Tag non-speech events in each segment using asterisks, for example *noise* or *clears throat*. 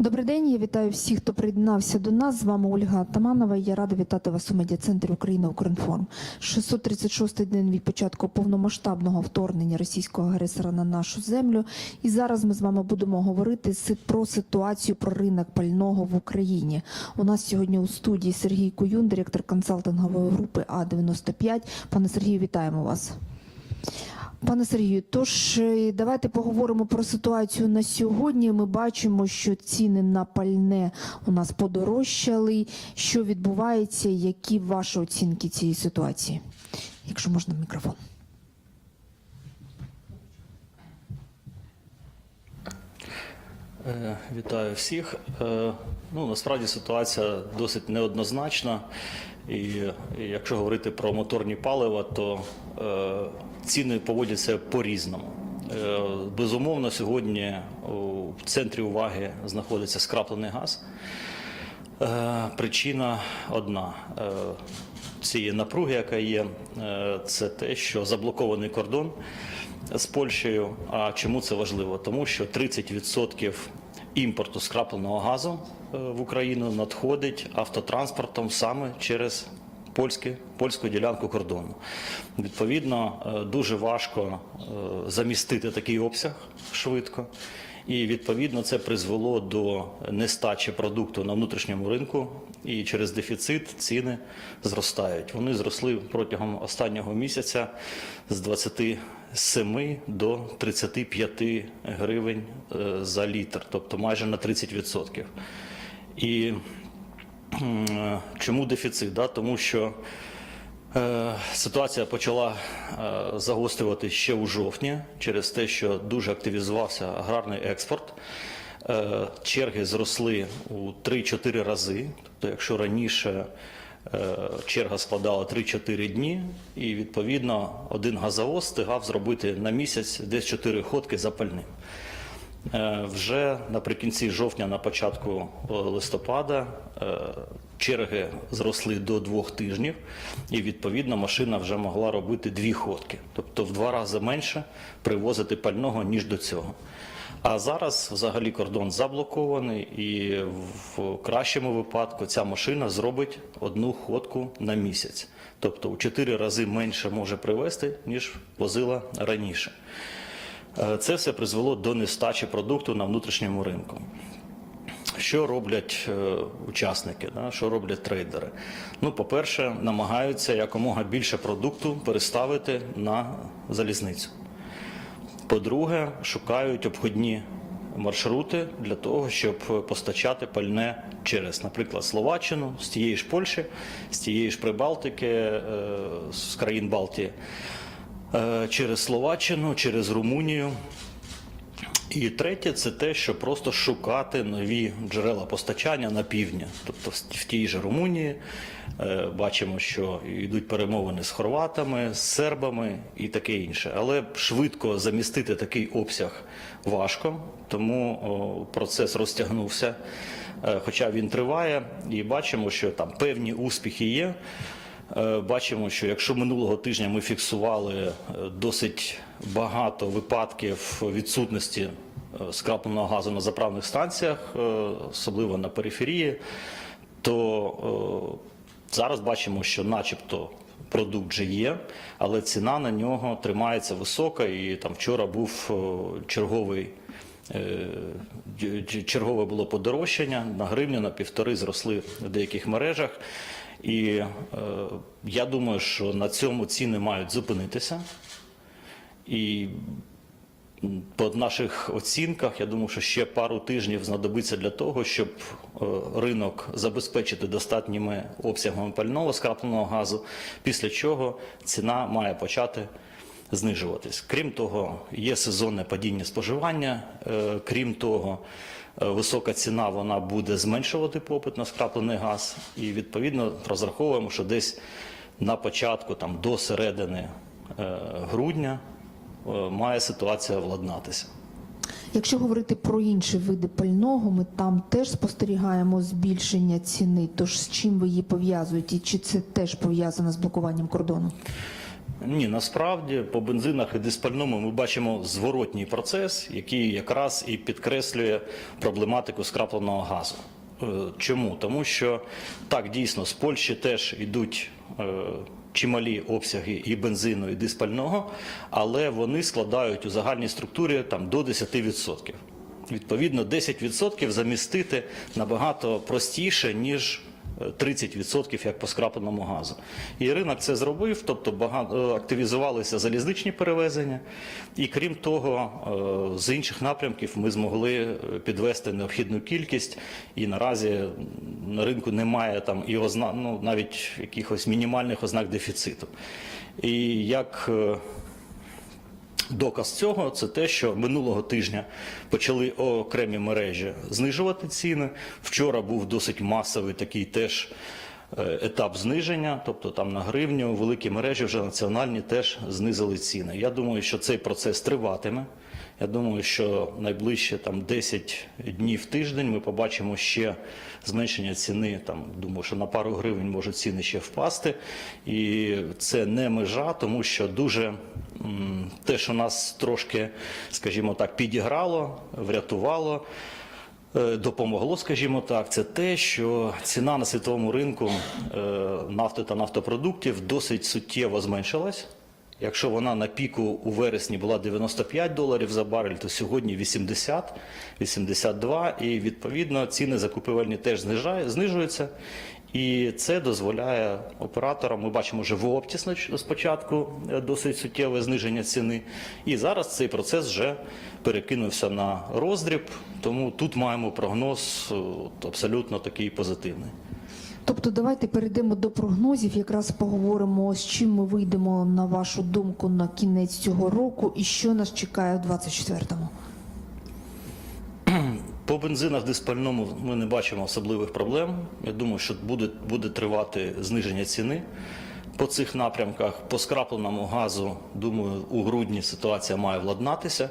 Добрий день, я вітаю всіх, хто приєднався до нас. З вами Ольга Таманова. Я рада вітати вас у медіа-центрі Україна Укрінформ. 636-й день від початку повномасштабного вторгнення російського агресора на нашу землю. І зараз ми з вами будемо говорити про ситуацію про ринок пального в Україні. У нас сьогодні у студії Сергій Куюн, директор консалтингової групи А95. Пане Сергію, вітаємо вас. Пане Сергію, тож е, давайте поговоримо про ситуацію на сьогодні. Ми бачимо, що ціни на пальне у нас подорожчали. Що відбувається? Які ваші оцінки цієї ситуації? Якщо можна мікрофон. Е, Вітаю всіх. Е, Ну насправді ситуація досить неоднозначна, і якщо говорити про моторні палива, то е, ціни поводяться по-різному. Е, Безумовно, сьогодні у центрі уваги знаходиться скраплений газ. Е, Причина одна цієї напруги, яка є, це те, що заблокований кордон з Польщею. А чому це важливо? Тому що 30% імпорту скрапленого газу в Україну надходить автотранспортом саме через польське, польську ділянку кордону. Відповідно, е, дуже важко е, замістити такий обсяг швидко. І відповідно це призвело до нестачі продукту на внутрішньому ринку, і через дефіцит ціни зростають. Вони зросли протягом останнього місяця з 27 до 35 гривень е, за літр, тобто майже на 30%. І чому дефіцит? Да? Тому що Е, Ситуація почала е, загострюватися ще у жовтні через те, що дуже активізувався аграрний експорт. Е, Черги зросли у 3-4 рази. Тобто, якщо раніше е, черга складала 3-4 дні, і відповідно один газовоз встигав зробити на місяць десь 4 ходки запальним. Е, Вже наприкінці жовтня, на початку е, листопада, е, черги зросли до двох тижнів, і відповідно машина вже могла робити дві ходки, тобто в два рази менше привозити пального ніж до цього. А зараз взагалі кордон заблокований, і в кращому випадку ця машина зробить одну ходку на місяць, тобто у чотири рази менше може привезти, ніж возила раніше. Е, Це все призвело до нестачі продукту на внутрішньому ринку. Що роблять е, учасники, що роблять трейдери? Ну, по-перше, намагаються якомога більше продукту переставити на залізницю. По-друге, шукають обходні маршрути для того, щоб постачати пальне через, наприклад, Словаччину, з тієї ж Польщі, з тієї ж Прибалтики, е, з країн Балтії, через Словаччину, через Румунію. І третє це те, що просто шукати нові джерела постачання на півдні. Тобто в- тій же Румунії е, бачимо, що йдуть перемовини з хорватами, з сербами і таке інше. Але швидко замістити такий обсяг важко, тому процес розтягнувся. Е, Хоча він триває, і бачимо, що там певні успіхи є. Е, Бачимо, що якщо минулого тижня ми фіксували е, досить багато випадків відсутності е, скрапленого газу на заправних станціях, особливо на периферії, то зараз бачимо, що начебто продукт вже є, але ціна на нього тримається висока. І там вчора був черговий. Чергове було подорожчання на гривню, на півтори зросли в деяких мережах. І е, я думаю, що на цьому ціни мають зупинитися. І по наших оцінках, я думаю, що ще пару тижнів знадобиться для того, щоб е, ринок забезпечити достатніми обсягами пального скрапленого газу, після чого ціна має почати знижуватись. Крім того, є сезонне падіння споживання. Е, Крім того, висока ціна вона буде зменшувати попит на скраплений газ, і відповідно розраховуємо, що десь на початку, там до середини е, грудня, е, має ситуація владнатися. Якщо говорити про інші види пального, ми там теж спостерігаємо збільшення ціни. Тож з чим ви її пов'язуєте? Чи це теж пов'язано з блокуванням кордону? Ні, насправді по бензинах і диспальному ми бачимо зворотній процес, який якраз і підкреслює проблематику скрапленого газу. Е, Чому? Тому що так дійсно з Польщі теж йдуть е, чималі обсяги і бензину, і диспального, але вони складають у загальній структурі там до 10%. Відповідно, 10% замістити набагато простіше, ніж 30% як по скрапленому газу. І ринок це зробив, тобто багато активізувалися залізничні перевезення, і крім того, е, з інших напрямків ми змогли е, підвести необхідну кількість, і наразі на ринку немає там і озна, ну, навіть якихось мінімальних ознак дефіциту. І як е, Доказ цього це те, що минулого тижня почали окремі мережі знижувати ціни. Вчора був досить масовий такий теж е, етап зниження, тобто там на гривню великі мережі вже національні теж знизили ціни. Я думаю, що цей процес триватиме. Я думаю, що найближче там 10 днів тиждень ми побачимо ще зменшення ціни. Там думаю, що на пару гривень можуть ціни ще впасти, і це не межа, тому що дуже те, що нас трошки, скажімо так, підіграло, врятувало. е, Допомогло, скажімо так, це те, що ціна на світовому ринку е, нафти та нафтопродуктів досить суттєво зменшилась. Якщо вона на піку у вересні була 95 доларів за барель, то сьогодні 80, 82, і відповідно ціни закупівельні теж знижуються. І це дозволяє операторам. Ми бачимо вже в опті снач- спочатку е, досить суттєве зниження ціни. І зараз цей процес вже перекинувся на роздріб. Тому тут маємо прогноз е, абсолютно такий позитивний. Тобто, давайте перейдемо до прогнозів. Якраз поговоримо, з чим ми вийдемо на вашу думку на кінець цього року, і що нас чекає у 24-му. По бензинах диспальному ми не бачимо особливих проблем. Я думаю, що буде, буде тривати зниження ціни по цих напрямках. По скрапленому газу, думаю, у грудні ситуація має владнатися.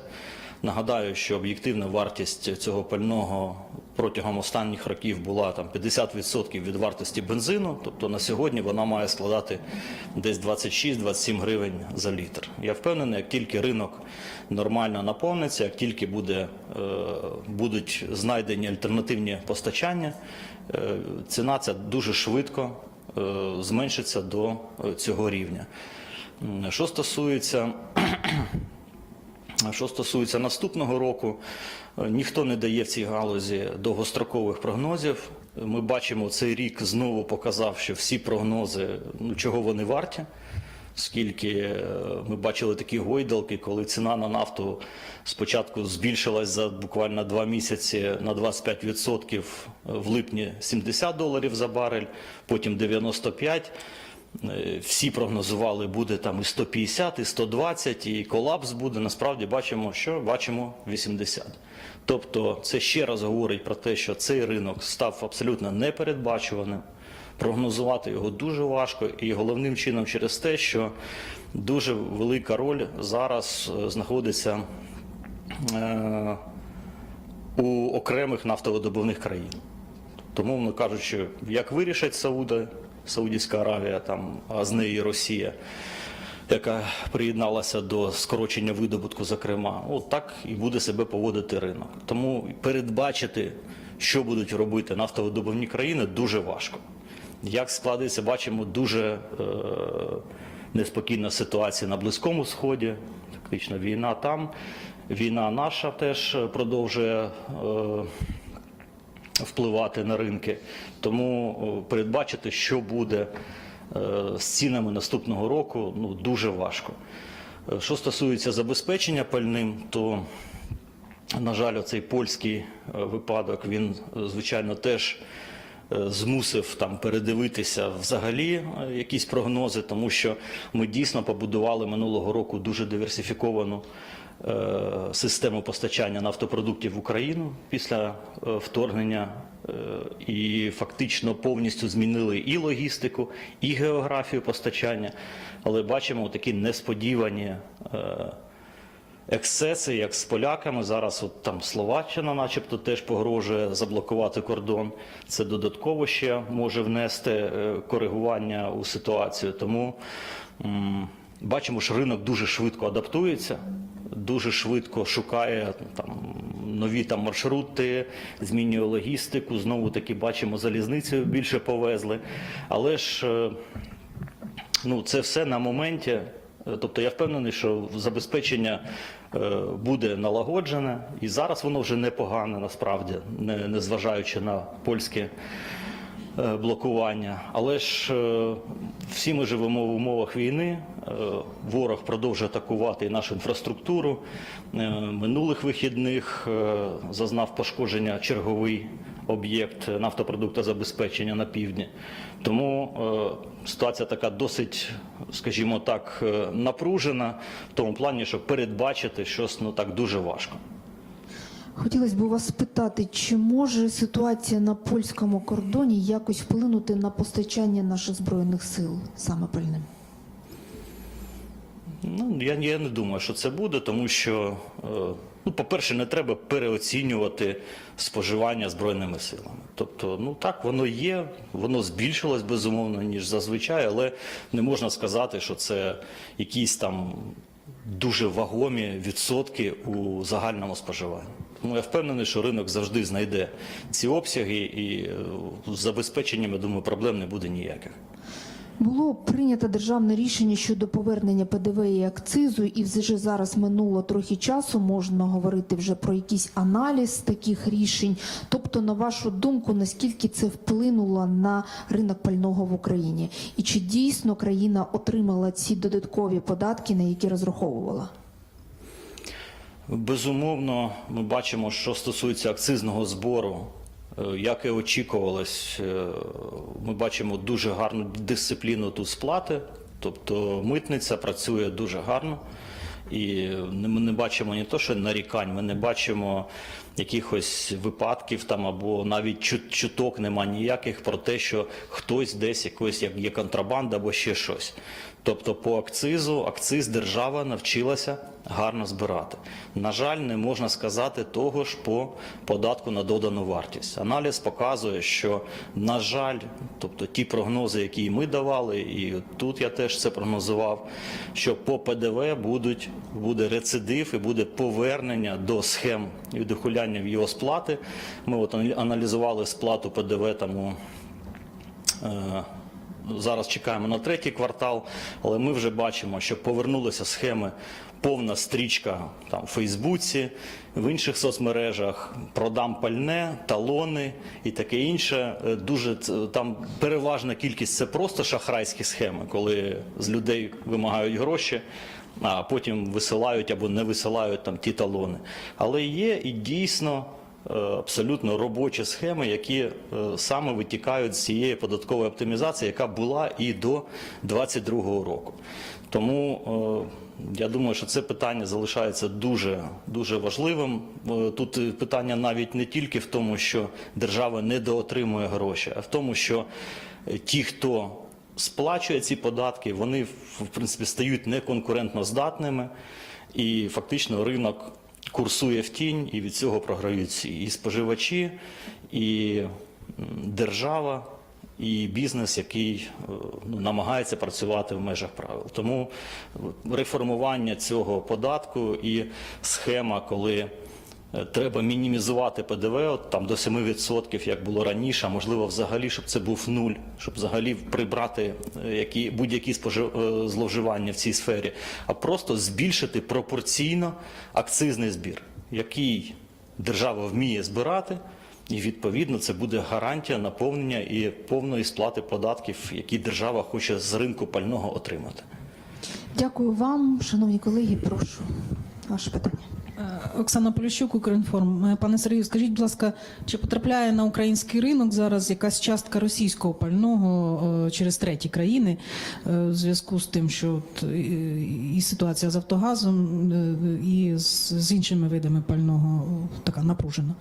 Нагадаю, що об'єктивна вартість цього пального протягом останніх років була там 50% від вартості бензину. Тобто на сьогодні вона має складати десь 26-27 гривень за літр. Я впевнений, як тільки ринок нормально наповниться, як тільки буде, е, будуть знайдені альтернативні постачання, е, ціна ця дуже швидко е, зменшиться до цього рівня. Що стосується Що стосується наступного року, е, ніхто не дає в цій галузі довгострокових прогнозів. Ми бачимо, цей рік знову показав, що всі прогнози, ну чого вони варті. Скільки е, ми бачили такі гойдалки, коли ціна на нафту спочатку збільшилась за буквально два місяці на 25% в липні 70 доларів за барель, потім 95. Е, Всі прогнозували, буде там і 150, і 120, і колапс буде. Насправді бачимо, що бачимо 80. Тобто, це ще раз говорить про те, що цей ринок став абсолютно непередбачуваним. Прогнозувати його дуже важко, і головним чином через те, що дуже велика роль зараз е, знаходиться е, у окремих нафтовидобувних країн. Тому, кажучи, як вирішать Сауди, Саудівська Аравія, там, а з нею і Росія, яка приєдналася до скорочення видобутку, зокрема, от так і буде себе поводити ринок. Тому передбачити, що будуть робити нафтовидобувні країни, дуже важко. Як складеться, бачимо дуже е, неспокійна ситуація на Близькому Сході, фактично війна там, війна наша теж продовжує. Е, впливати на ринки. Тому передбачити, що буде е, з цінами наступного року, ну дуже важко. Е, Що стосується забезпечення пальним, то на жаль, оцей польський е, випадок він звичайно теж змусив там передивитися взагалі якісь прогнози, тому що ми дійсно побудували минулого року дуже диверсифіковану систему постачання нафтопродуктів в Україну після е, вторгнення е, і фактично повністю змінили і логістику, і географію постачання. Але бачимо такі несподівані. е, ексцеси, як з поляками. Зараз от там Словаччина, начебто, теж погрожує заблокувати кордон. Це додатково ще може внести е, коригування у ситуацію. Тому Бачимо, що ринок дуже швидко адаптується, дуже швидко шукає там нові там маршрути, змінює логістику. Знову таки бачимо, залізницею більше повезли. Але ж е, ну, це все на моменті. Е, Тобто я впевнений, що забезпечення е, буде налагоджене, і зараз воно вже непогане насправді, не, зважаючи на польське е, блокування. Але ж всі ми живемо в умовах війни. Е, Ворог продовжує атакувати нашу інфраструктуру. Е, Минулих вихідних е, зазнав пошкодження черговий об'єкт нафтопродуктозабезпечення на півдні. Тому ситуація така досить, скажімо так, напружена в тому плані, що передбачити щось ну так дуже важко. Хотілося б вас спитати, чи може ситуація на польському кордоні якось вплинути на постачання наших збройних сил саме пальним? Ну, я, я не думаю, що це буде, тому що, е, ну, по-перше, не треба переоцінювати споживання збройними силами. Тобто, ну так, воно є, воно збільшилось безумовно, ніж зазвичай, але не можна сказати, що це якісь там дуже вагомі відсотки у загальному споживанні. Тому я впевнений, що ринок завжди знайде ці обсяги, і е, з забезпеченням, я думаю, проблем не буде ніяких. Було прийнято державне рішення щодо повернення ПДВ і акцизу, і вже зараз минуло трохи часу. Можна говорити вже про якийсь аналіз таких рішень. Тобто, на вашу думку, наскільки це вплинуло на ринок пального в Україні, і чи дійсно країна отримала ці додаткові податки, на які розраховувала? Безумовно, ми бачимо, що стосується акцизного збору, як і очікувалось, е, ми бачимо дуже гарну дисципліну тут сплати, тобто митниця працює дуже гарно. І ми не бачимо не то, що нарікань, ми не бачимо якихось випадків там або навіть чуток нема ніяких про те, що хтось десь якось як є контрабанда або ще щось. Тобто по акцизу, акциз держава навчилася гарно збирати. На жаль, не можна сказати того ж по податку на додану вартість. Аналіз показує, що на жаль, тобто ті прогнози, які ми давали, і тут я теж це прогнозував, що по ПДВ будуть буде рецидив і буде повернення до схем і дохуляння в його сплати. Ми от аналізували сплату ПДВ там у Е, Зараз чекаємо на третій квартал, але ми вже бачимо, що повернулися схеми повна стрічка там в Фейсбуці, в інших соцмережах, продам пальне, талони і таке інше. Е, Дуже там переважна кількість це просто шахрайські схеми, коли з людей вимагають гроші, а потім висилають або не висилають там ті талони. Але є і дійсно абсолютно робочі схеми, які е, саме витікають з цієї податкової оптимізації, яка була і до 2022 року. Тому е, я думаю, що це питання залишається дуже дуже важливим. Е, Тут питання навіть не тільки в тому, що держава недоотримує гроші, а в тому, що ті, хто сплачує ці податки, вони в принципі стають неконкурентно здатними, і фактично ринок курсує в тінь, і від цього програють і споживачі, і держава, і бізнес, який е, ну, намагається працювати в межах правил. Тому реформування цього податку і схема, коли Треба мінімізувати ПДВ от, там до 7%, як було раніше, а можливо, взагалі, щоб це був нуль, щоб взагалі прибрати е, які, будь-які спожи- е, зловживання в цій сфері, а просто збільшити пропорційно акцизний збір, який держава вміє збирати, і відповідно це буде гарантія наповнення і повної сплати податків, які держава хоче з ринку пального отримати. Дякую вам, шановні колеги. Прошу ваше питання. Е, Оксана Поліщук, Укрінформ. Е, Пане Сергію, скажіть, будь ласка, чи потрапляє на український ринок зараз якась частка російського пального е, через треті країни в зв'язку з тим, що і ситуація з Автогазом, і з, іншими видами пального така напружена?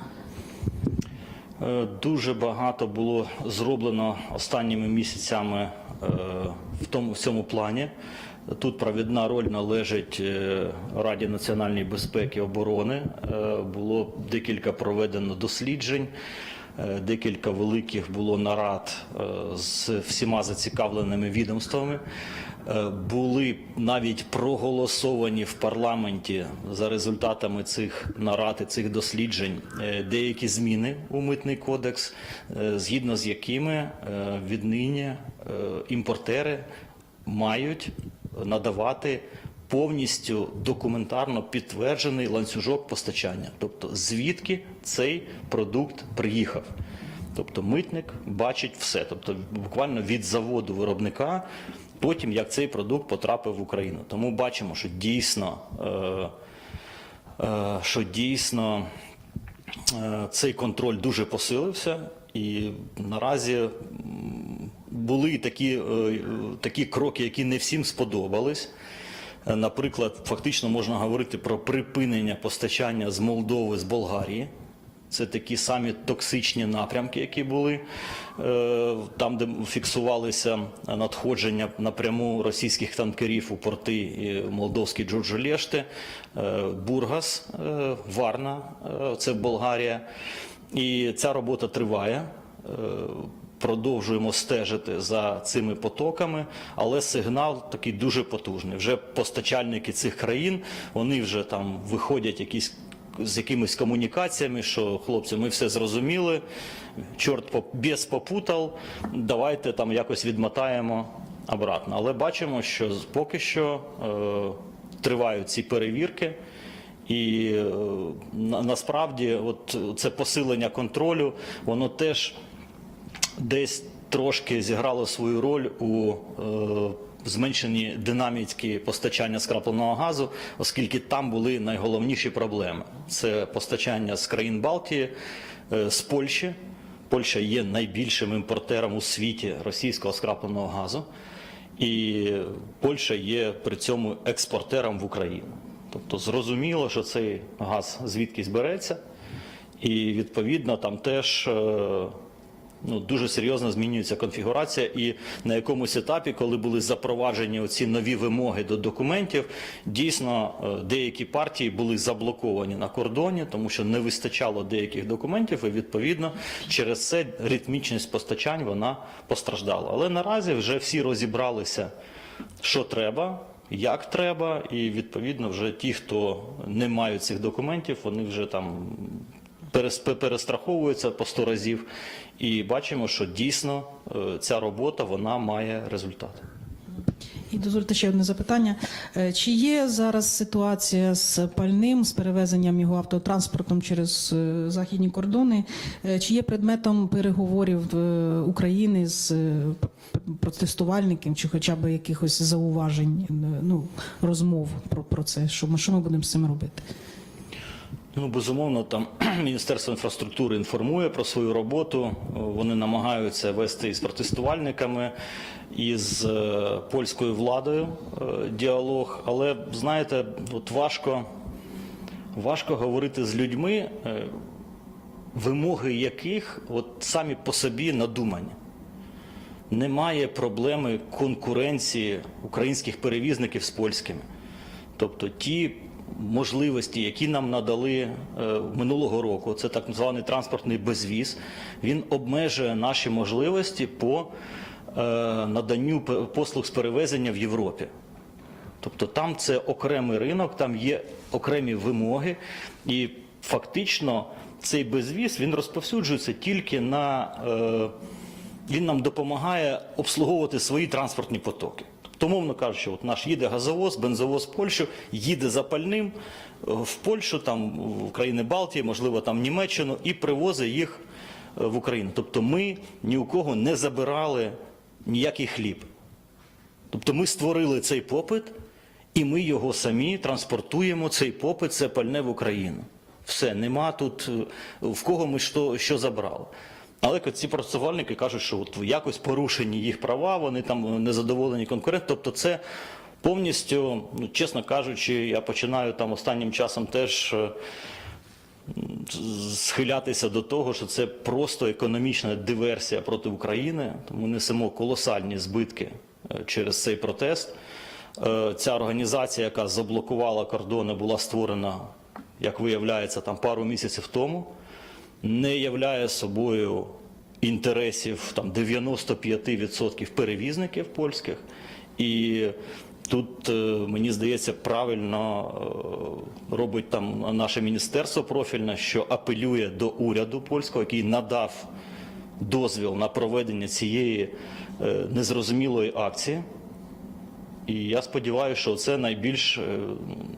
Дуже багато було зроблено останніми місяцями в тому в цьому плані. Тут провідна роль належить е, Раді національної безпеки і оборони. Е, Було декілька проведено досліджень. е, Декілька великих було нарад з всіма зацікавленими відомствами. Е, Були навіть проголосовані в парламенті за результатами цих нарад і цих досліджень е, деякі зміни у митний кодекс, е, згідно з якими віднині імпортери мають надавати повністю документарно підтверджений ланцюжок постачання, тобто звідки цей продукт приїхав. Тобто митник бачить все, тобто буквально від заводу виробника, потім як цей продукт потрапив в Україну. Тому бачимо, що дійсно, е, е, що дійсно е, цей контроль дуже посилився, і наразі були такі, такі кроки, які не всім сподобались. Наприклад, фактично можна говорити про припинення постачання з Молдови з Болгарії. Це такі самі токсичні напрямки, які були е, там, де фіксувалися надходження напряму російських танкерів у порти молдовські Джорджолєшти, е, Бургас, е, Варна, це Болгарія. І ця робота триває. Продовжуємо стежити за цими потоками, але сигнал такий дуже потужний. Вже постачальники цих країн вони вже там виходять якісь з якимись комунікаціями, що хлопці, ми все зрозуміли, чорт біс попутав, давайте там якось відмотаємо обратно. Але бачимо, що поки що е, тривають ці перевірки. І е, на, насправді, от це посилення контролю, воно теж десь трошки зіграло свою роль у е, зменшенні динаміки постачання скрапленого газу, оскільки там були найголовніші проблеми. Це постачання з країн Балтії, е, з Польщі. Польща є найбільшим імпортером у світі російського скрапленого газу, і Польща є при цьому експортером в Україну. Тобто зрозуміло, що цей газ звідкись береться, і відповідно там теж е, ну, дуже серйозно змінюється конфігурація. І на якомусь етапі, коли були запроваджені оці нові вимоги до документів, дійсно е, деякі партії були заблоковані на кордоні, тому що не вистачало деяких документів, і відповідно через це ритмічність постачань вона постраждала. Але наразі вже всі розібралися, що треба. Як треба, і відповідно вже ті, хто не мають цих документів, вони вже там перестраховуються по 100 разів. І бачимо, що дійсно е, ця робота вона має результат. І дозвольте ще одне запитання. Е, Чи є зараз ситуація з пальним, з перевезенням його автотранспортом через е, західні кордони? Чи є предметом переговорів України з п- протестувальників, чи хоча б якихось зауважень, ну, розмов про, про це? Що ми, що ми будемо з цим робити? Ну, безумовно, там *clears throat* Міністерство інфраструктури інформує про свою роботу. Вони намагаються вести із протестувальниками, із е, польською владою е, діалог. Але знаєте, от важко, важко говорити з людьми, е, вимоги яких от самі по собі надумані. Немає проблеми конкуренції українських перевізників з польськими. Тобто ті можливості, які нам надали е, минулого року, це так званий транспортний безвіз, він обмежує наші можливості по е, наданню послуг з перевезення в Європі. Тобто там це окремий ринок, там є окремі вимоги, і фактично цей безвіз він розповсюджується тільки на е, він нам допомагає обслуговувати свої транспортні потоки. Тобто, умовно кажучи, от наш їде газовоз, бензовоз в Польщу, їде за пальним е, в Польщу, там в країни Балтії, можливо, там Німеччину, і привозить їх е, в Україну. Тобто ми ні у кого не забирали ніякий хліб. Тобто ми створили цей попит, і ми його самі транспортуємо, цей попит, це пальне в Україну. Все, нема тут е, в кого ми що, що забрали. Але ці працювальники кажуть, що от якось порушені їх права, вони там незадоволені конкурент. Тобто, це повністю, ну, чесно кажучи, я починаю там останнім часом теж. е, схилятися до того, що це просто економічна диверсія проти України. Тому несемо колосальні збитки е, через цей протест. Е, Ця організація, яка заблокувала кордони, була створена, як виявляється, там пару місяців тому, не являє собою інтересів там 95% перевізників польських. І тут, е, мені здається, правильно е, робить там наше міністерство профільне, що апелює до уряду польського, який надав дозвіл на проведення цієї е, незрозумілої акції. І я сподіваюся, що це найбільш,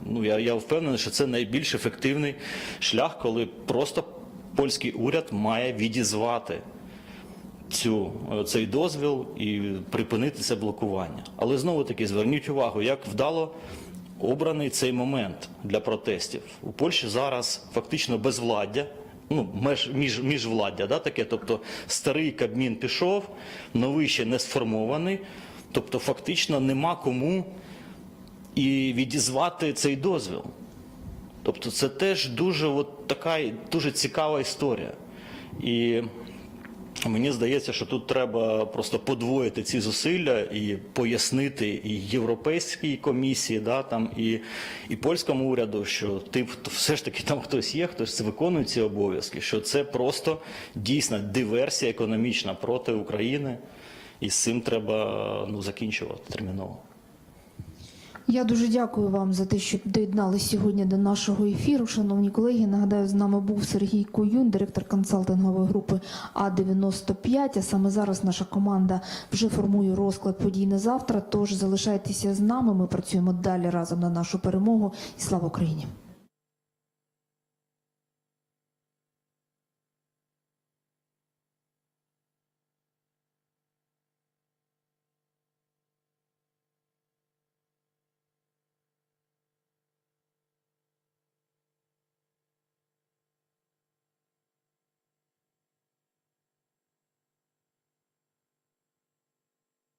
ну я, я впевнений, що це найбільш ефективний шлях, коли просто польський уряд має відізвати цю, е, цей дозвіл і припинити це блокування. Але знову таки зверніть увагу, як вдало обраний цей момент для протестів. У Польщі зараз фактично безвладдя. Ну, меж, між, міжвладдя, да, таке, тобто старий Кабмін пішов, новий ще не сформований, тобто фактично нема кому і відізвати цей дозвіл. Тобто це теж дуже от така дуже цікава історія. І мені здається, що тут треба просто подвоїти ці зусилля і пояснити і Європейській комісії, да, там, і, і польському уряду, що тип, все ж таки там хтось є, хтось виконує ці обов'язки, що це просто дійсна диверсія економічна проти України, і з цим треба ну, закінчувати терміново. Я дуже дякую вам за те, що доєдналися сьогодні до нашого ефіру. Шановні колеги, нагадаю, з нами був Сергій Коюн, директор консалтингової групи А95. А саме зараз наша команда вже формує розклад подій на завтра. Тож залишайтеся з нами. Ми працюємо далі разом на нашу перемогу. І слава Україні!